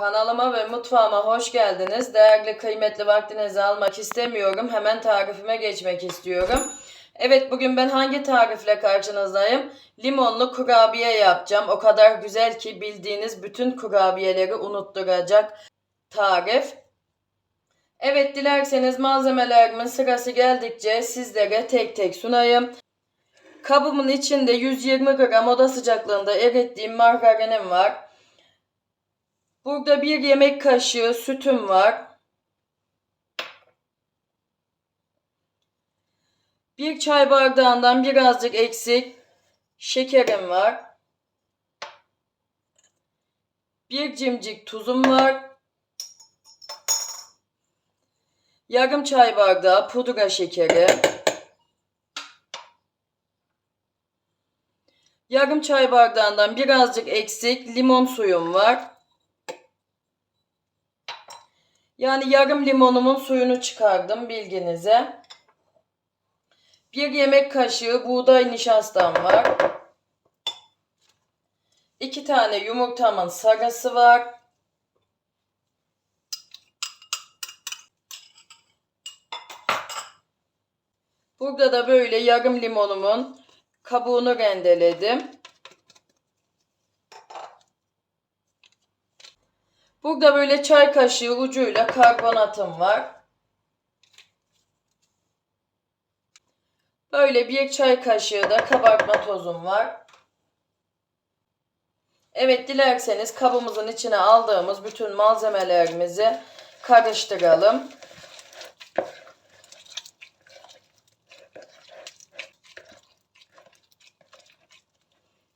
Kanalıma ve mutfağıma hoş geldiniz. Değerli kıymetli vaktinizi almak istemiyorum. Hemen tarifime geçmek istiyorum. Evet bugün ben hangi tarifle karşınızdayım? Limonlu kurabiye yapacağım. O kadar güzel ki bildiğiniz bütün kurabiyeleri unutturacak tarif. Evet dilerseniz malzemelerimin sırası geldikçe sizlere tek tek sunayım. Kabımın içinde 120 gram oda sıcaklığında erittiğim margarinim var. Burada bir yemek kaşığı sütüm var. Bir çay bardağından birazcık eksik şekerim var. Bir cimcik tuzum var. Yarım çay bardağı pudra şekeri. Yarım çay bardağından birazcık eksik limon suyum var. Yani yarım limonumun suyunu çıkardım bilginize. Bir yemek kaşığı buğday nişastam var. İki tane yumurtamın sarısı var. Burada da böyle yarım limonumun kabuğunu rendeledim. Burada böyle çay kaşığı ucuyla karbonatım var. Böyle bir çay kaşığı da kabartma tozum var. Evet dilerseniz kabımızın içine aldığımız bütün malzemelerimizi karıştıralım.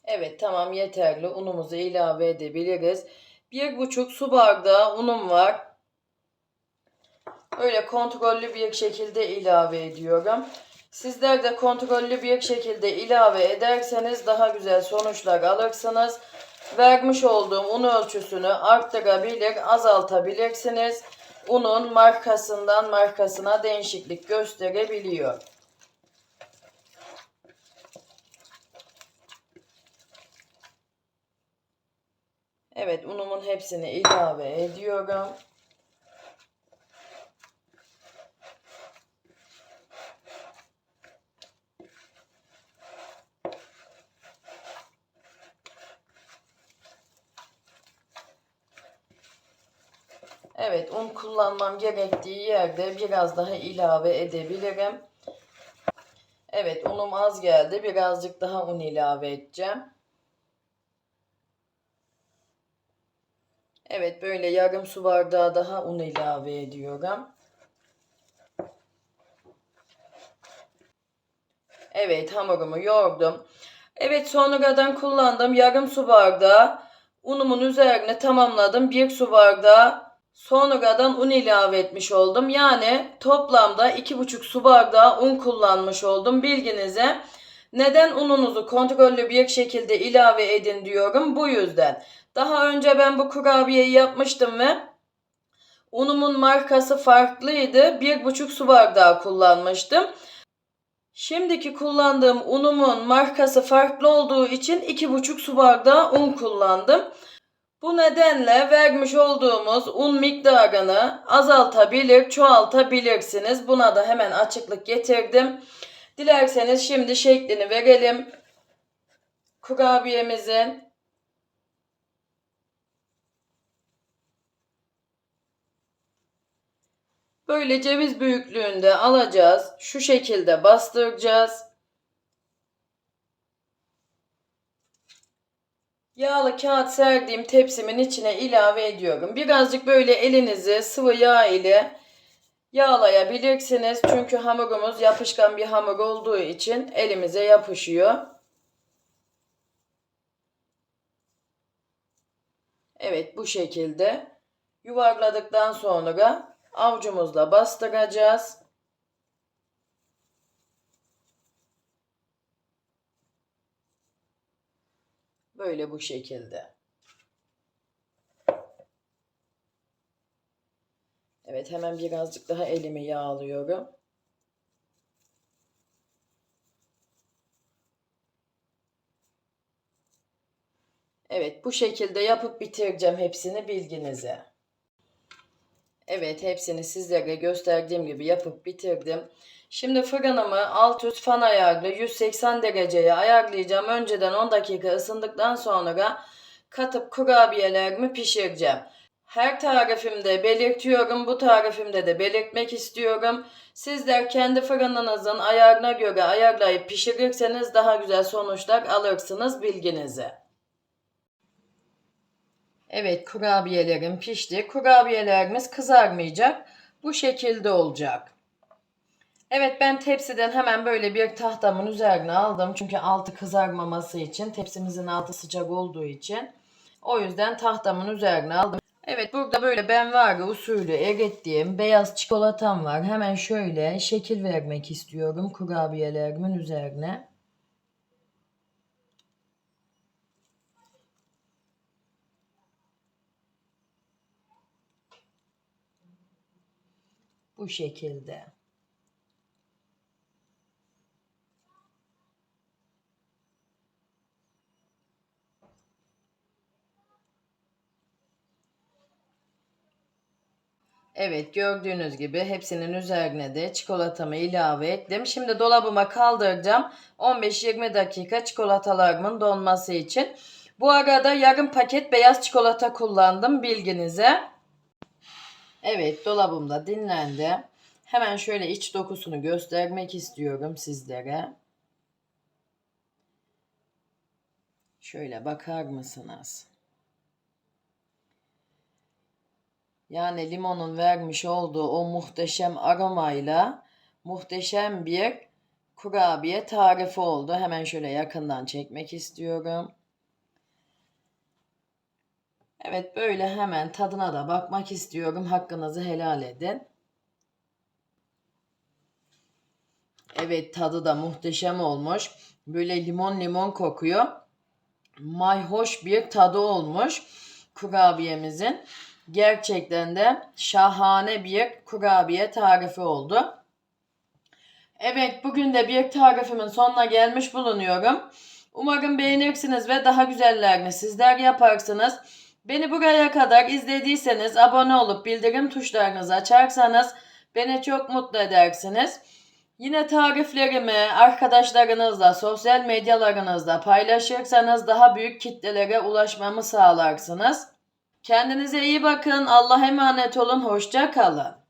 Evet tamam yeterli. Unumuzu ilave edebiliriz. Bir buçuk su bardağı unum var. Öyle kontrollü bir şekilde ilave ediyorum. Sizler de kontrollü bir şekilde ilave ederseniz daha güzel sonuçlar alırsınız. Vermiş olduğum un ölçüsünü arttırabilir, azaltabilirsiniz. Unun markasından markasına değişiklik gösterebiliyor. Evet unumun hepsini ilave ediyorum. Evet un kullanmam gerektiği yerde biraz daha ilave edebilirim. Evet unum az geldi. Birazcık daha un ilave edeceğim. Evet böyle yarım su bardağı daha un ilave ediyorum. Evet hamurumu yoğurdum. Evet sonradan kullandım yarım su bardağı unumun üzerine tamamladım. Bir su bardağı sonradan un ilave etmiş oldum. Yani toplamda iki buçuk su bardağı un kullanmış oldum. Bilginize neden ununuzu kontrollü bir şekilde ilave edin diyorum. Bu yüzden. Daha önce ben bu kurabiyeyi yapmıştım ve unumun markası farklıydı. Bir buçuk su bardağı kullanmıştım. Şimdiki kullandığım unumun markası farklı olduğu için iki buçuk su bardağı un kullandım. Bu nedenle vermiş olduğumuz un miktarını azaltabilir, çoğaltabilirsiniz. Buna da hemen açıklık getirdim. Dilerseniz şimdi şeklini verelim. Kurabiyemizin Böyle ceviz büyüklüğünde alacağız. Şu şekilde bastıracağız. Yağlı kağıt serdiğim tepsimin içine ilave ediyorum. Birazcık böyle elinizi sıvı yağ ile yağlayabilirsiniz. Çünkü hamurumuz yapışkan bir hamur olduğu için elimize yapışıyor. Evet bu şekilde yuvarladıktan sonra avucumuzla bastıracağız. Böyle bu şekilde. Evet hemen birazcık daha elimi yağlıyorum. Evet bu şekilde yapıp bitireceğim hepsini bilginize. Evet hepsini sizlere gösterdiğim gibi yapıp bitirdim. Şimdi fırınımı alt üst fan ayarlı 180 dereceye ayarlayacağım. Önceden 10 dakika ısındıktan sonra katıp kurabiyelerimi pişireceğim. Her tarifimde belirtiyorum. Bu tarifimde de belirtmek istiyorum. Sizler kendi fırınınızın ayarına göre ayarlayıp pişirirseniz daha güzel sonuçlar alırsınız bilginize. Evet kurabiyelerim pişti. Kurabiyelerimiz kızarmayacak. Bu şekilde olacak. Evet ben tepsiden hemen böyle bir tahtamın üzerine aldım. Çünkü altı kızarmaması için tepsimizin altı sıcak olduğu için. O yüzden tahtamın üzerine aldım. Evet burada böyle benvari usulü erittiğim beyaz çikolatam var. Hemen şöyle şekil vermek istiyorum kurabiyelerimin üzerine. Bu şekilde. Evet gördüğünüz gibi hepsinin üzerine de çikolatamı ilave ettim. Şimdi dolabıma kaldıracağım. 15-20 dakika çikolatalarımın donması için. Bu arada yarım paket beyaz çikolata kullandım bilginize. Evet dolabımda dinlendi. Hemen şöyle iç dokusunu göstermek istiyorum sizlere. Şöyle bakar mısınız? Yani limonun vermiş olduğu o muhteşem aromayla muhteşem bir kurabiye tarifi oldu. Hemen şöyle yakından çekmek istiyorum. Evet böyle hemen tadına da bakmak istiyorum. Hakkınızı helal edin. Evet tadı da muhteşem olmuş. Böyle limon limon kokuyor. Mayhoş bir tadı olmuş kurabiyemizin. Gerçekten de şahane bir kurabiye tarifi oldu. Evet bugün de bir tarifimin sonuna gelmiş bulunuyorum. Umarım beğenirsiniz ve daha güzellerini sizler yaparsınız. Beni buraya kadar izlediyseniz abone olup bildirim tuşlarınızı açarsanız beni çok mutlu edersiniz. Yine tariflerimi arkadaşlarınızla, sosyal medyalarınızda paylaşırsanız daha büyük kitlelere ulaşmamı sağlarsınız. Kendinize iyi bakın. Allah'a emanet olun. Hoşça kalın.